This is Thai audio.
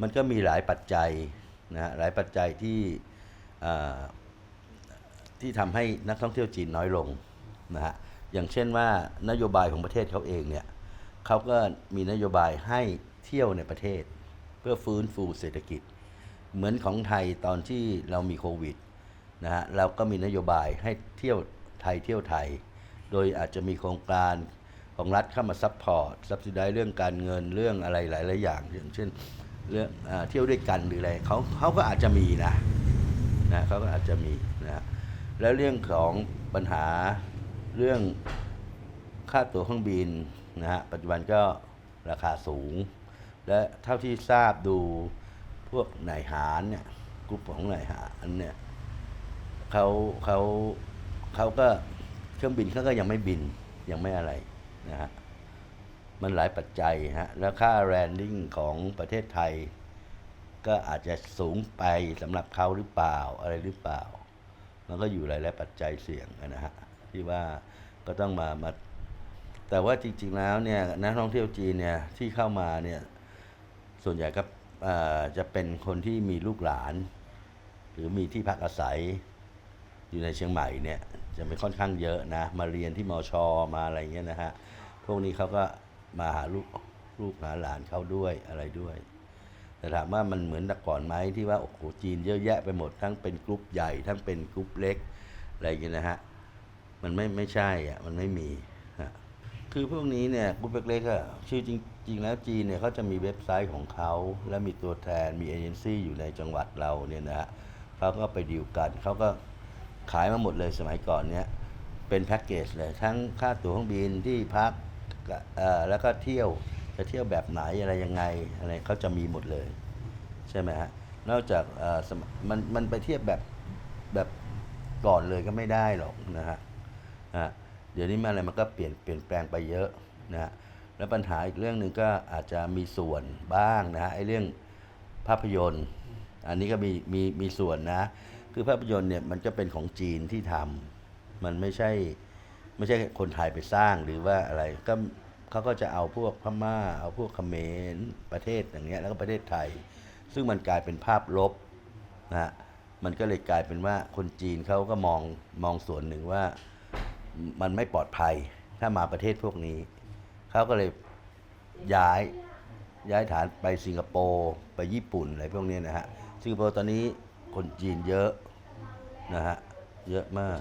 มันก็มีหลายปัจจัยนะฮะหลายปัจจัยที่ที่ทำให้นักท่องเที่ยวจีนน้อยลงนะฮะอย่างเช่นว่านโยบายของประเทศเขาเองเนี่ยเขาก็มีนโยบายให้เที่ยวในประเทศ เพื่อฟื้นฟูเศรษฐกิจ เหมือนของไทยตอนที่เรามีโควิดนะฮะเราก็มีนโยบายให้เที่ยวไทยเที่ยวไทย โดยอาจจะมีโครงการของรัฐเข้ามาซัพพอร์ตซับซิได้เรื่องการเงินเรื่องอะไรหลาย ๆ อย่างอย่างเช่น เรื่องเที่ยวด้วยกันหรืออะไรเขาเขาก็อาจจะมีนะนะเขาก็อาจจะมีนะแล้วเรื่องของปัญหาเรื่องค่าตั๋วเครื่องบินนะฮะปัจจุบันก็ราคาสูง และเท่าที่ทราบดูพวกนายหารเนี่ยกลุ่มของนายหารเนี่ยเขาเขาเขาก็เครื่องบินเขาก็ยังไม่บินยังไม่อะไรนะฮะ มันหลายปัจจัยฮะ แล้วค่าแรนดิ้งของประเทศไทย ก็อาจจะสูงไปสำหรับเขาหรือเปล่าอะไรหรือเปล่า มันก็อยู่หลาย ๆ ปัจจัยเสี่ยงนะฮะที่ว่าก็ต้องมามา แต่ว่าจริง ๆ แล้วเนี่ยนักท่องเที่ยวจีนเนี่ยที่เข้ามาเนี่ยส่วนใหญ่ก็จะเป็นคนที่มีลูกหลาน หรือมีที่พักอาศัยอยู่ในเชียงใหม่เนี่ยจะไม่ค่อนข้างเยอะนะ มาเรียนที่มอชอมาอะไรเงี้ยนะฮะ พวกนี้เขาก็ มาหาลูกลูกหาหลานเขาด้วยอะไรด้วย แต่ถามว่ามันเหมือนแต่ก่อนไหมที่ว่าโอ้โหจีนเยอะแยะไปหมดทั้งเป็นกลุ่มใหญ่ ทั้งเป็นกลุ่มเล็กอะไรอย่างเงี้ยนะฮะมันไม่ไม่ใช่อะมันไม่มีฮะคือพวกนี้เนี่ยกลุ่มเล็กๆอะชื่อจริงๆแล้วจีนเนี่ยเขาจะมีเว็บไซต์ของเขาและมีตัวแทนมีเอเจนซี่อยู่ในจังหวัดเราเนี่ยนะฮะเขาก็ไปดีลกันเขาก็ขายมาหมดเลยสมัยก่อนเนี่ยเป็นแพ็กเกจเลย ทั้งค่าตั๋วเครื่องบินที่พัก แล้วก็เที่ยวจะเที่ยวแบบไหนอะไรยังไงอะไรเขาจะมีหมดเลย ใช่ไหมฮะนอกจากมันมันไปเทียบแบบแบบก่อนเลยก็ไม่ได้หรอกนะฮะเดี๋ยวนี้มันอะไรมันก็เปลี่ยนเปลี่ยนแปลงไปเยอะนะฮะแล้วปัญหาอีกเรื่องหนึ่งก็อาจจะมีส่วนบ้างนะฮะไอ้เรื่องภาพยนตร์ อันนี้ก็มีมีมีส่วนนะ คือภาพยนตร์เนี่ยมันก็เป็นของจีนที่ทำมันไม่ใช่ ไม่ใช่คนไทยไปสร้างหรือว่าอะไรก็เขาก็จะเอาพวกพม่า เอาพวกเขมรประเทศอย่างเงี้ยแล้วก็ประเทศไทย ซึ่งมันกลายเป็นภาพลบนะฮะมันก็เลยกลายเป็นว่าคนจีนเขาก็มองมองส่วนหนึ่งว่ามันไม่ปลอดภัยถ้ามาประเทศพวกนี้ เขาก็เลยย้ายย้ายฐานไปสิงคโปร์ไปญี่ปุ่นอะไรพวกนี้นะฮะสิงคโปร์ตอนนี้คนจีนเยอะนะฮะเยอะมาก